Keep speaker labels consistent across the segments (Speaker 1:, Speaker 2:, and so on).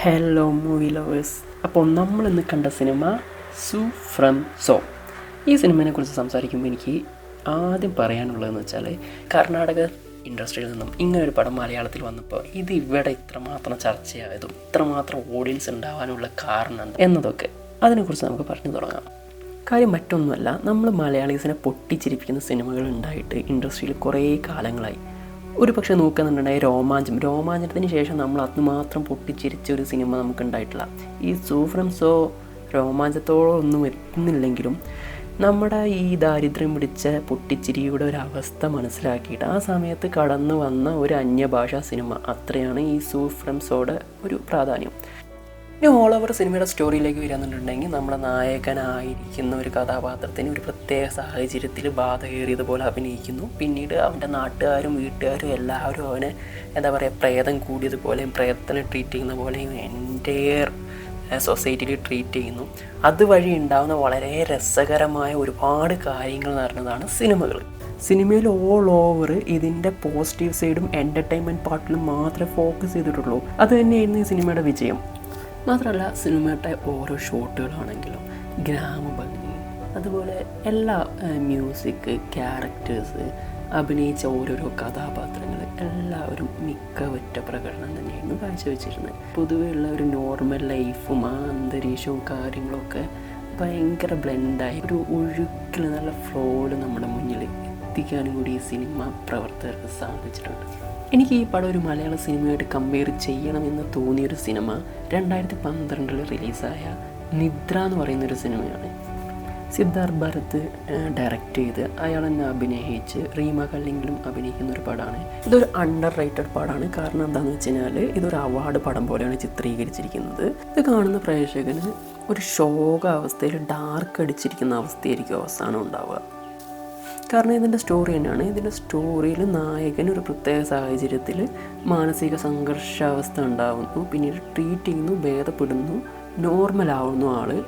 Speaker 1: Hello movie lovers അപ്പോൾ നമ്മൾ ഇന്ന് കണ്ട സിനിമ സു ഫ്രം സോ ഈ സിനിമയെ കുറിച്ച് സംസാരിക്കുമ്പോൾ എനിക്ക് ആദ്യം പറയാനുള്ളതെന്ന് വെച്ചാൽ കർണാടക ഇൻഡസ്ട്രിയിൽ നിന്നും ഇങ്ങനെ ഒരു പടം മലയാളത്തിൽ വന്നപ്പോൾ ഇത് ഇവിടെ ഇത്രമാത്രം ചർച്ചയായതും ഇത്രമാത്രം ഓഡിയൻസ് ഉണ്ടാവാനുള്ള കാരണം എന്നതൊക്കെ അതിനെക്കുറിച്ച് നമുക്ക് പറഞ്ഞു തുടങ്ങാം. കാര്യം മറ്റൊന്നുമല്ല നമ്മൾ മലയാളീസിനെ പൊട്ടിച്ചിരിപ്പിക്കുന്ന സിനിമകൾ ഉണ്ടായിട്ട് ഇൻഡസ്ട്രിയിൽ കുറേ കാലങ്ങളായി. ഒരു പക്ഷേ നോക്കുന്നുണ്ടെങ്കിൽ രോമാഞ്ചം. രോമാഞ്ചത്തിന് ശേഷം നമ്മൾ അതുമാത്രം പൊട്ടിച്ചിരിച്ച ഒരു സിനിമ നമുക്ക് ഉണ്ടായിട്ടില്ല ഈ സൂഫ്രം സോ രോമാഞ്ചത്തോടൊന്നും എത്തുന്നില്ലെങ്കിലും നമ്മുടെ ഈ ദാരിദ്ര്യം പിടിച്ച പൊട്ടിച്ചിരിയുടെ ഒരു അവസ്ഥ മനസ്സിലാക്കിയിട്ട് ആ സമയത്ത് കടന്നു വന്ന ഒരു അന്യഭാഷാ സിനിമ. അത്രയാണ് ഈ സൂഫ്രം സോയുടെ ഒരു പ്രാധാന്യം. ഇനി ഓൾ ഓവർ സിനിമയുടെ സ്റ്റോറിയിലേക്ക് വരാന്നുണ്ടെങ്കിൽ നമ്മുടെ നായകനായിരിക്കുന്ന ഒരു കഥാപാത്രത്തിന് ഒരു പ്രത്യേക സാഹചര്യത്തിൽ ബാധകേറിയതുപോലെ അഭിനയിക്കുന്നു. പിന്നീട് അവന്റെ നാട്ടുകാരും വീട്ടുകാരും എല്ലാവരും അവനെ എന്താ പറയുക പ്രേതം കൂടിയതുപോലെയും പ്രേതത്തിനെ ട്രീറ്റ് ചെയ്യുന്ന പോലെയും എന്റെയർ സൊസൈറ്റിയിൽ ട്രീറ്റ് ചെയ്യുന്നു. അതുവഴി ഉണ്ടാകുന്ന വളരെ രസകരമായ ഒരുപാട് കാര്യങ്ങൾ നിറഞ്ഞതാണ് സിനിമകൾ സിനിമയിൽ ഓൾ ഓവർ ഇതിന്റെ പോസിറ്റീവ് സൈഡും എന്റർടൈൻമെന്റ് പാർട്ടിലും മാത്രമേ ഫോക്കസ് ചെയ്തിട്ടുള്ളൂ. അത് തന്നെയായിരുന്നു ഈ സിനിമയുടെ വിജയം. മാത്രമല്ല സിനിമയുടെ ഓരോ ഷോട്ടുകളാണെങ്കിലും ഗ്രാമഭംഗി അതുപോലെ എല്ലാ മ്യൂസിക് ക്യാരക്ടേഴ്സ് അഭിനയിച്ച ഓരോരോ കഥാപാത്രങ്ങൾ എല്ലാവരും മിക്കവറ്റ പ്രകടനം തന്നെയായിരുന്നു കാഴ്ചവെച്ചിരുന്നത്. പൊതുവെയുള്ള ഒരു നോർമൽ ലൈഫും ആ അന്തരീക്ഷവും കാര്യങ്ങളൊക്കെ ഭയങ്കര ബ്ലെൻഡായി ഒരു ഒഴുക്കിൽ നല്ല ഫ്ലോയിൽ നമ്മുടെ മുന്നിൽ എത്തിക്കാനും കൂടി ഈ സിനിമ പ്രവർത്തകർക്ക് സാധിച്ചിട്ടുണ്ട്. എനിക്ക് ഈ പടം ഒരു മലയാള സിനിമയായിട്ട് കമ്പയർ ചെയ്യണമെന്ന് തോന്നിയൊരു സിനിമ രണ്ടായിരത്തി പന്ത്രണ്ടിൽ റിലീസായ നിദ്ര എന്ന് പറയുന്നൊരു സിനിമയാണ്. സിദ്ധാർത്ഥ് ഭരത് ഡയറക്റ്റ് ചെയ്ത് അയാൾ തന്നെ അഭിനയിച്ച് റീമ കല്ലിങ്കിലും അഭിനയിക്കുന്ന ഒരു പടമാണ് ഇതൊരു അണ്ടർ റേറ്റഡ് പടമാണ് കാരണം എന്താണെന്ന് വെച്ച് കഴിഞ്ഞാൽ ഇതൊരു അവാർഡ് പടം പോലെയാണ് ചിത്രീകരിച്ചിരിക്കുന്നത്. ഇത് കാണുന്ന പ്രേക്ഷകന് ഒരു ശോക അവസ്ഥയിൽ ഡാർക്ക് അടിച്ചിരിക്കുന്ന അവസ്ഥയായിരിക്കും അവസാനം ഉണ്ടാവുക. കാരണം ഇതിന്റെ സ്റ്റോറി തന്നെയാണ്. ഇതിന്റെ സ്റ്റോറിയിൽ നായകൻ ഒരു പ്രത്യേക സാഹചര്യത്തിൽ മാനസിക സംഘർഷാവസ്ഥ ഉണ്ടാവുന്നു. പിന്നീട് ട്രീറ്റ് ചെയ്യുന്നു ഭേദപ്പെടുന്നു നോർമലാവുന്നു ആൾ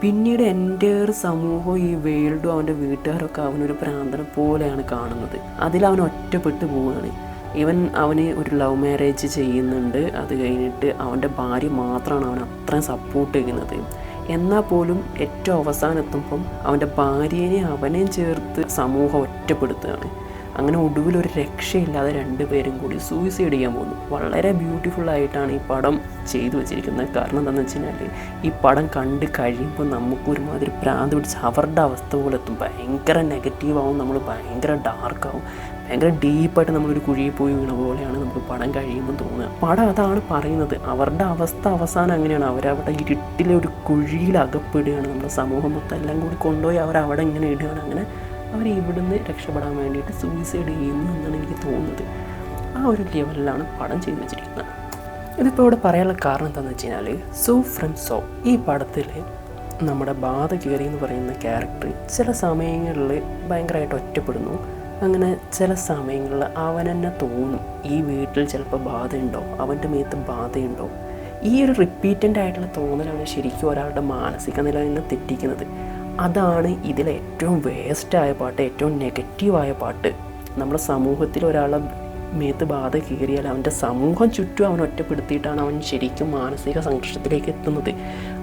Speaker 1: പിന്നീട് എന്റെ ഒരു സമൂഹവും ഈ വേൾഡും അവന്റെ വീട്ടുകാരൊക്കെ അവനൊരു പ്രാന്തനെ പോലെയാണ് കാണുന്നത്. അതിൽ അവൻ ഒറ്റപ്പെട്ടു പോവുകയാണ്. ഇവൻ അവന് ഒരു ലവ് മാരേജ് ചെയ്യുന്നുണ്ട്. അത് കഴിഞ്ഞിട്ട് അവന്റെ ഭാര്യ മാത്രമാണ് അവൻ അത്രയും സപ്പോർട്ട് ചെയ്യുന്നത്. എന്നാൽ പോലും ഏറ്റവും അവസാനം എത്തുമ്പം അവന്റെ ഭാര്യനെ അവനെയും ചേർത്ത് സമൂഹം ഒറ്റപ്പെടുത്തുകയാണ്. അങ്ങനെ ഒടുവിൽ ഒരു രക്ഷയില്ലാതെ രണ്ടുപേരും കൂടി സൂയിസൈഡ് ചെയ്യാൻ പോകുന്നു വളരെ ബ്യൂട്ടിഫുൾ ആയിട്ടാണ് ഈ പടം ചെയ്തു വെച്ചിരിക്കുന്നത്. കാരണം എന്താണെന്ന് വെച്ച് കഴിഞ്ഞാൽ ഈ പടം കണ്ട് കഴിയുമ്പോൾ നമുക്ക് ഒരുമാതിരി പ്രാന്ത് പിടിച്ച് അവരുടെ അവസ്ഥ പോലെ എത്തും. ഭയങ്കര നെഗറ്റീവ് ആവും നമ്മൾ ഭയങ്കര ഡാർക്കാവും ഭയങ്കര ഡീപ്പായിട്ട് നമ്മളൊരു കുഴിയിൽ പോയി വീണ പോലെയാണ് നമുക്ക് പടം കഴിയുമ്പോൾ തോന്നുക. പടം അതാണ് പറയുന്നത്. അവരുടെ അവസ്ഥ അവസാനം അങ്ങനെയാണ്. അവരവിടെ ഇരുട്ടിലെ ഒരു കുഴിയിൽ അകപ്പെടുകയാണ്. നമ്മുടെ സമൂഹം മൊത്തം എല്ലാം കൂടി കൊണ്ടുപോയി അവരവിടെ ഇങ്ങനെ ഇടുകയാണ്. അങ്ങനെ അവർ ഇവിടുന്ന് രക്ഷപ്പെടാൻ വേണ്ടിയിട്ട് സൂയിസൈഡ് ചെയ്യുന്നു എന്നാണ് എനിക്ക് തോന്നുന്നത്. ആ ഒരു ലെവലിലാണ് പടം ചെയ്തു വെച്ചിരിക്കുന്നത്. ഇതിപ്പോൾ ഇവിടെ പറയാനുള്ള കാരണം എന്താണെന്ന് വെച്ച് കഴിഞ്ഞാൽ സോ ഫ്രം സോ ഈ പടത്തിൽ നമ്മുടെ ബാധ കയറി എന്ന് പറയുന്ന ക്യാരക്ടർ ചില സമയങ്ങളിൽ ഭയങ്കരമായിട്ട് ഒറ്റപ്പെടുന്നു. അങ്ങനെ ചില സമയങ്ങളിൽ അവൻ തന്നെ തോന്നും ഈ വീട്ടിൽ ചിലപ്പോൾ ബാധയുണ്ടോ? അവന്റെ മേത്ത് ബാധയുണ്ടോ? ഈ ഒരു റിപ്പീറ്റന്റ് ആയിട്ടുള്ള തോന്നലാണ് ശരിക്കും ഒരാളുടെ മാനസിക നില നിന്ന് തെറ്റിക്കുന്നത്. അതാണ് ഇതിലെ ഏറ്റവും വേസ്റ്റായ പാട്ട് ഏറ്റവും നെഗറ്റീവായ പാട്ട്. നമ്മുടെ സമൂഹത്തിൽ ഒരാളെ മേത്ത് ബാധ കയറിയാൽ അവന്റെ സമൂഹം ചുറ്റും അവൻ ഒറ്റപ്പെടുത്തിയിട്ടാണ് അവൻ ശരിക്കും മാനസിക സംഘർഷത്തിലേക്ക് എത്തുന്നത്.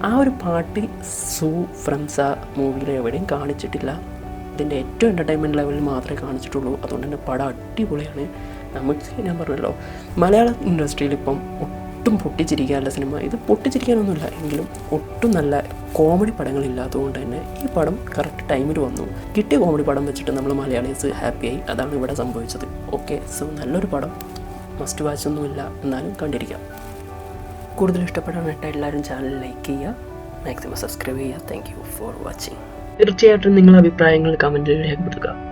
Speaker 1: ആ ഒരു പാട്ട് സൂ ഫ്രംസ മൂവിയിൽ എവിടെയും കാണിച്ചിട്ടില്ല. ഇതിന്റെ ഏറ്റവും എന്റർടൈൻമെന്റ് ലെവലിൽ മാത്രമേ കാണിച്ചിട്ടുള്ളൂ. അതുകൊണ്ട് തന്നെ പടം അടിപൊളിയാണ്. നമുക്ക് ഞാൻ പറഞ്ഞല്ലോ മലയാള ഇൻഡസ്ട്രിയിൽ ഇപ്പം ഒട്ടും പൊട്ടിച്ചിരിക്കാനുള്ള സിനിമ. ഇത് പൊട്ടിച്ചിരിക്കാനൊന്നുമില്ല എങ്കിലും ഒട്ടും നല്ല കോമഡി പടങ്ങളില്ലാത്തതുകൊണ്ട് തന്നെ ഈ പടം കറക്റ്റ് ടൈമിൽ വന്നു. കിട്ടിയ കോമഡി പടം വെച്ചിട്ട് നമ്മൾ മലയാളീസ് ഹാപ്പിയായി അതാണ് ഇവിടെ സംഭവിച്ചത്. ഓക്കെ സോ നല്ലൊരു പടം. മസ്റ്റ് വാച്ച് ഒന്നുമില്ല. എന്നാലും കണ്ടിരിക്കാം. കൂടുതൽ ഇഷ്ടപ്പെടാനായിട്ട് എല്ലാവരും ചാനൽ ലൈക്ക് ചെയ്യുക. മാക്സിമം സബ്സ്ക്രൈബ് ചെയ്യുക. താങ്ക് യു ഫോർ വാച്ചിങ് തീർച്ചയായിട്ടും നിങ്ങളുടെ അഭിപ്രായങ്ങൾ കമന്റിൽ രേഖപ്പെടുത്തുക.